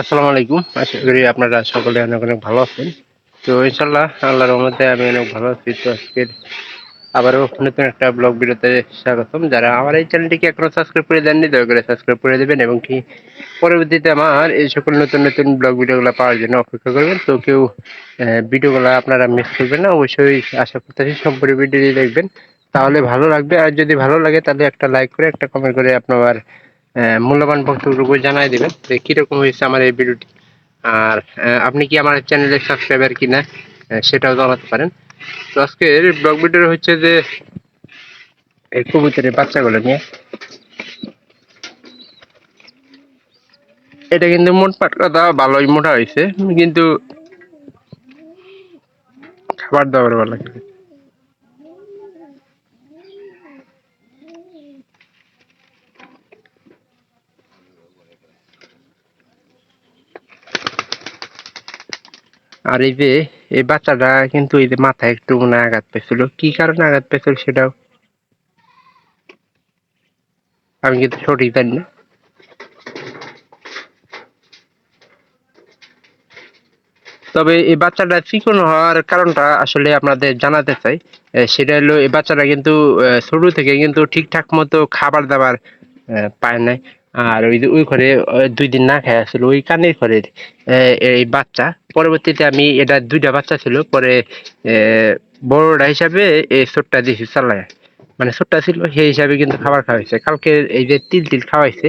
আসসালামু আলাইকুম। আশা করি আপনারা সকলে অনেক অনেক ভালো আছেন। তো ইনশাল্লাহ আল্লাহর রহমতে আমি অনেক ভালো আছি। তো আজকের আবারও নতুন একটা ব্লগ ভিডিওতে স্বাগতম। যারা আমার এই চ্যানেলটিকে এখনও সাবস্ক্রাইব করে দেননি, দয়া করে সাবস্ক্রাইব করে দেবেন এবং কি পরবর্তীতে আমার এই সকল নতুন নতুন ব্লগ ভিডিওগুলো পাওয়ার জন্য অপেক্ষা করবেন। তো কেউ ভিডিওগুলো আপনারা মিস করবেন না। অবশ্যই আশা করতেছি সম্পূর্ণ ভিডিওটি দেখবেন। তাহলে ভালো লাগবে। আর যদি ভালো লাগে তাহলে একটা লাইক করে, একটা কমেন্ট করে আপনার মূল্যবান বক্তব্যটুকু জানাই দেবেন যে কীরকম হয়েছে আমার এই ভিডিওটি। আর আপনি কি আমার চ্যানেলের সাবস্ক্রাইবার কিনা সেটাও জানাতে পারেন। তো আজকের ব্লগ ভিডিও হচ্ছে যে, এই কবুতরের বাচ্চাগুলো নিয়ে। এটা কিন্তু মোটমাট কথা ভালোই মোটা হয়েছে, কিন্তু খাবার দাবার ভালো লাগে আর এই যে, এই বাচ্চাটা কিন্তু এই যে মাথায় একটু মনে আঘাত পেয়েছিল। কি কারণে আঘাত পেয়েছিল সেটাও আমি কিন্তু সঠিক জানি না। তবে এই বাচ্চাটা চিকন হওয়ার কারণটা আসলে আপনাদের জানাতে চাই। সেটা হলো এই বাচ্চাটা কিন্তু ছোট থেকে কিন্তু ঠিকঠাক মতো খাবার দাবার পায় নাই। আর ওই ওই ঘরে দুই দিন না খেয়ে আসছিল ওই কানের ঘরের এই বাচ্চা। পরবর্তীতে আমি এটা দুইটা বাচ্চা ছিল, পরে বড়টা হিসাবে এই ছোটটা দিয়েছি চালায়। মানে ছোটটা ছিল, সেই হিসাবে কিন্তু খাবার খাওয়াইছে। কালকে এই যে তিল তিল খাওয়াইছে,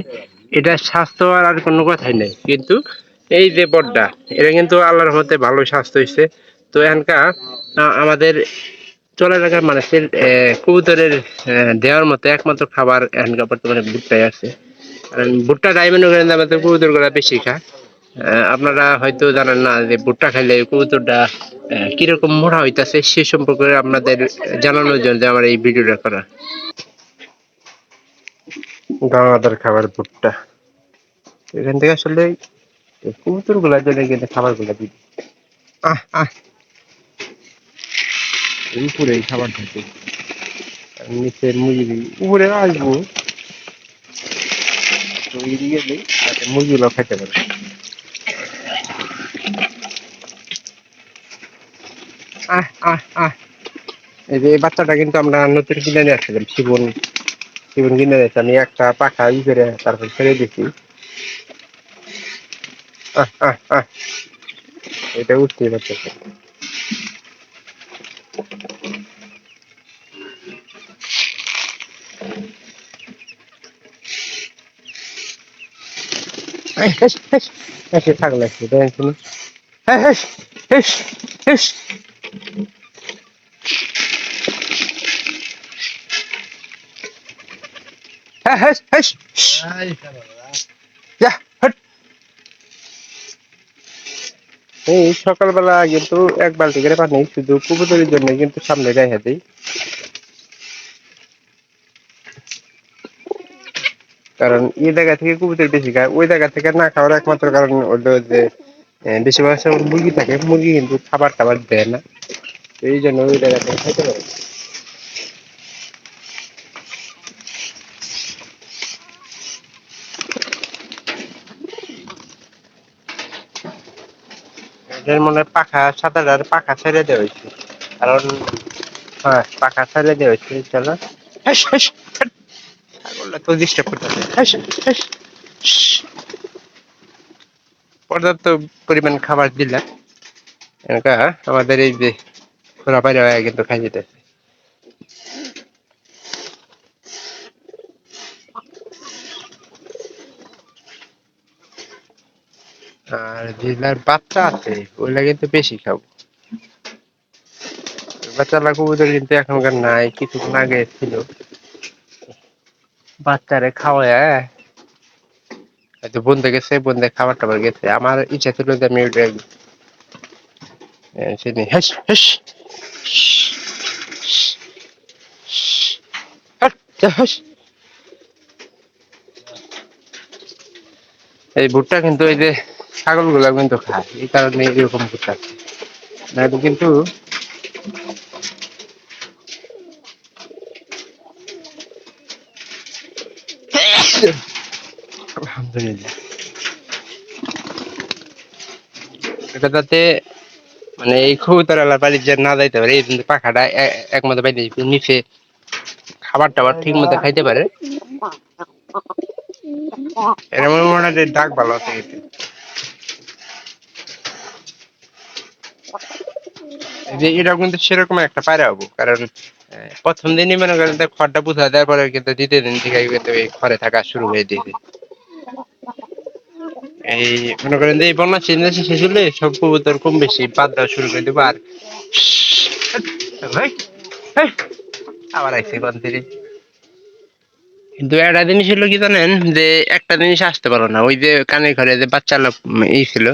এটা স্বাস্থ্য আর আর কোনো কথাই নেই। কিন্তু এই যে বড্ডা এটা কিন্তু আল্লাহর মধ্যে ভালো স্বাস্থ্য হয়েছে তো এখানকার আমাদের চলে রাখা মানুষের কবুতরের দেওয়ার মতো একমাত্র খাবার এখানকার বর্তমানে ভুট্টাই আছে। কারণ ভুট্টা ডায়মন্ড করে আমাদের কবুতরগুলা বেশি খায় আপনারা হয়তো জানেন না যে ভুট্টা খাইলে কবুতরটা কীরকম মোটা হইতাছে সে সম্পর্কে আপনাদের জানানোর জন্য আমার এই ভিডিওটা করা। দানাদার খাবার ভুট্টা। এখান থেকে আসলে কবুতরগুলার জন্য কিন্তু খাবারগুলা দিই। আহ আহ। উপরে খাবার আর নিচে মুরগি। উপরে আসব। যাতে মুরগিগুলো খেতে পারে। আহ আহ আহ। এই যে এই বাচ্চাটা কিন্তু আমরা নতুন কিনে নিয়ে আসছিলাম শিবন শিবন কিনে নিয়েছি। আমি একটা পাখা ই করে তারপর ছেড়ে দিছি। আহ আহ আহ। এটা উঠতেই পারতেছে এই, সকালবেলা কিন্তু এক বালতি করে পানি শুধু কবুতরের জন্য কিন্তু সামনে গায়ে দিই। কারণ এই জায়গা থেকে কবুতর বেশি খায়। ওই জায়গা থেকে না খাওয়ার একমাত্র কারণ হলো যে বেশিরভাগ সময় মুরগি থাকে, মুরগি কিন্তু খাবার টাবার দেয় না। তো এই জন্য ওই জায়গা থেকে খাইতে পারে। এটার মনে হয় পাখা সাঁতার পাখা ছেড়ে দেওয়া হয়েছে। কারণ হ্যাঁ পাখা ছেড়ে দেওয়া হয়েছে চলো হেস ডিস্টার্ব করতেছে। শশ। পর্যাপ্ত পরিমাণ খাবার দিলে এনকা আমাদের এই যে ঘোরা বাইরে কিন্তু খাই যেতেছে। আর যেগুলার বাচ্চা আছে ওইগুলা কিন্তু বেশি খাব। বাচ্চারা কবুতর কিন্তু এখনকার নাই কিছুক্ষণ আগে ছিল বাচ্চারে খাওয়ায় হয়তো বন্ধে গেছে বন্ধে খাবার টাবার গেছে আমার ইচ্ছা ছিল যে আমি সেদিন হেস হেস। এই ভুট্টা কিন্তু এই যে ছাগলগুলা কিন্তু খায়। এই কারণে এরকম ভুট্টা। নাহলে আলহামদুলিল্লাহ। এটা যাতে মানে এই কবুতর আলার বাড়ি যে না যাইতে পারে এই জন্য পাখাটা একমতো বাইরে নিচে খাবার টাবার ঠিক মতো খাইতে পারে। এর মনে হয় যে ডাক ভালো আছে এই যে এটা কিন্তু সেরকম একটা পায়রা হব কারণ প্রথম দিনই মনে করেন খড়টা বুঝা দেওয়ার পরে কিন্তু দ্বিতীয় দিন থেকে কিন্তু এই খড়ে থাকা শুরু হয়ে দিয়েছে। এই মনে করেন যে এই বন্যা চিন্তা শেষ হলে সব কবুতর কম বেশি বাদ দেওয়া শুরু করে দেবো আর আবার আইসি কোন কিন্তু একটা জিনিস হলো কি জানেন যে একটা জিনিস আসতে পারো না। ওই যে কানের ঘরে যে বাচ্চা লোক ই ছিল,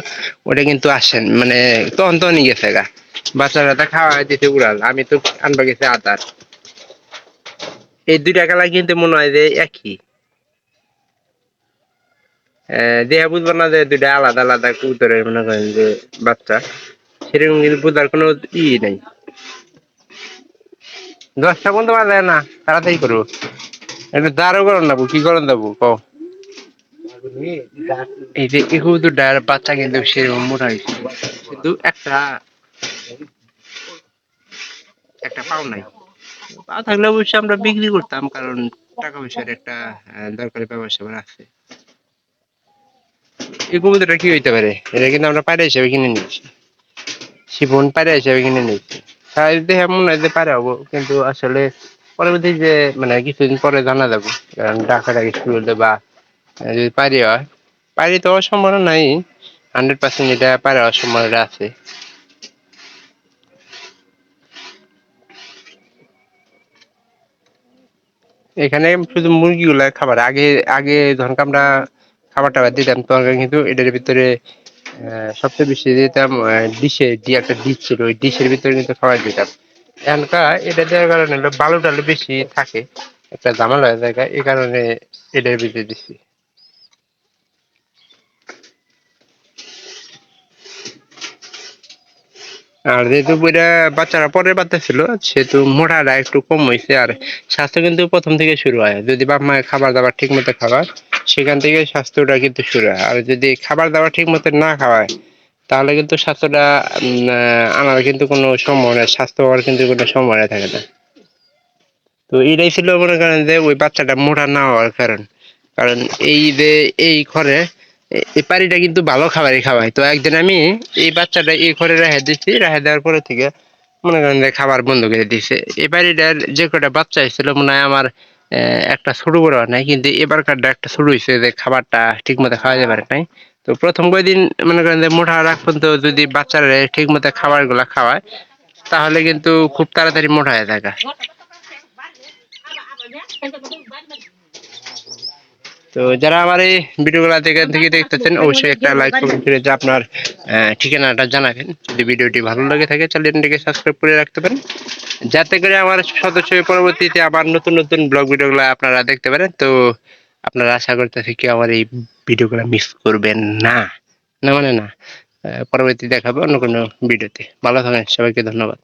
ওটা কিন্তু আসেন মানে তখন তখনই গেছে গা। বাচ্চারা তা খাওয়া দিতে উড়াল। আমি তো আনবা গেছে আদার। এই দুইটা কালার কিন্তু মনে হয় যে একই। দেহা বুঝব না যে দুইটা আলাদা আলাদা কবুতরের মনে করেন যে বাচ্চা। সেরকম কিন্তু বুঝার কোনো ই নেই। দশটা পর্যন্ত বাজে না তাড়াতাড়ি করব একটু দাঁড়ও করেন না কি করেন দেবো কও। এই যে এই কবুতরটার বাচ্চা কিন্তু সেরকম মোটা হয়েছে। কিন্তু একটা একটা পাও নাই। পা থাকলে অবশ্যই আমরা বিক্রি করতাম কারণ টাকা পয়সার একটা দরকারি ব্যাপার স্যাপার আছে। এই কবুতরটা কি হইতে পারে? এটা কিন্তু আমরা পায়রা হিসেবে কিনে নিয়েছি শিবন পায়রা হিসেবে কিনে নিয়েছি সাইজ দেখে মনে হয় যে পায়রা হব কিন্তু আসলে পরবর্তী যে মানে কিছুদিন পরে জানা যাবে কারণ ডাকাডাকি শুরু হলে বা যদি পারি হয় পারি তো হওয়ার সম্ভাবনা নাই। হান্ড্রেড পার্সেন্ট এটা পারি হওয়ার সম্ভাবনা আছে। এখানে শুধু মুরগিগুলা খাবার, আগে আগে যখন আমরা খাবার টাবার দিতাম, তখন কিন্তু এটার ভিতরে সবচেয়ে বেশি দিতাম ডিশে দিয়ে একটা ডিশ ছিল, ওই ডিশের ভিতরে কিন্তু খাবার দিতাম। এখনকার এটা দেওয়ার কারণে বালু টালু বেশি থাকে, একটা ঝামেলা হয়ে যায় এই কারণে এটার ভিতরে দিচ্ছি আর যেহেতু বইটা বাচ্চারা পরের বাচ্চা ছিল, সেহেতু মোটাটা একটু কম হয়েছে আর স্বাস্থ্য কিন্তু প্রথম থেকে শুরু হয়। যদি বাপ মায়ের খাবার দাবার ঠিক মতো খাবার সেখান থেকে স্বাস্থ্যটা কিন্তু শুরু হয়। আর যদি খাবার দাবার ঠিক মতো না খাওয়ায়, তাহলে কিন্তু স্বাস্থ্যটা আনার কিন্তু কোনো সম্ভাবনা স্বাস্থ্য হওয়ার কিন্তু কোনো সম্ভাবনা থাকে না। তো এটাই ছিল মনে করেন যে ওই বাচ্চাটা মোটা না হওয়ার কারণ। কারণ এই যে এই ঘরে এই পাড়িটা কিন্তু ভালো খাবারই খাওয়ায়। তো একদিন আমি এই বাচ্চাটা এই ঘরে রেখে দিচ্ছি রেখে দেওয়ার পরে থেকে মনে করেন খাবার বন্ধ করে দিছে। এই বাড়িটার যে কটা বাচ্চা ছিল মনে হয় আমার একটা ছোট বড় নাই, কিন্তু এবার কারটা একটা ছোট হয়েছে যে খাবারটা ঠিক মতো খাওয়াতে পারে নাই। তো প্রথম কয়দিন মনে করেন যে মোটা রাখ পর্যন্ত যদি বাচ্চারা ঠিক মতো খাবারগুলা খাওয়ায়, তাহলে কিন্তু খুব তাড়াতাড়ি মোটা হয়ে থাকে তো যারা আমার এই ভিডিওগুলো থেকে থেকে দেখতেছেন, অবশ্যই একটা লাইক কমেন্ট করে যে আপনার ঠিকানাটা জানাবেন। যদি ভিডিওটি ভালো লাগে থাকে, চ্যানেলটিকে সাবস্ক্রাইব করে রাখতে পারেন। যাতে করে আমার সদস্য পরবর্তীতে আবার নতুন নতুন ব্লগ ভিডিওগুলো আপনারা দেখতে পারেন। তো আপনারা আশা করতেছি কি আমার এই ভিডিওগুলো মিস করবেন না। না মানে না। পরবর্তী দেখাবো অন্য কোনো ভিডিওতে। ভালো থাকেন, সবাইকে ধন্যবাদ।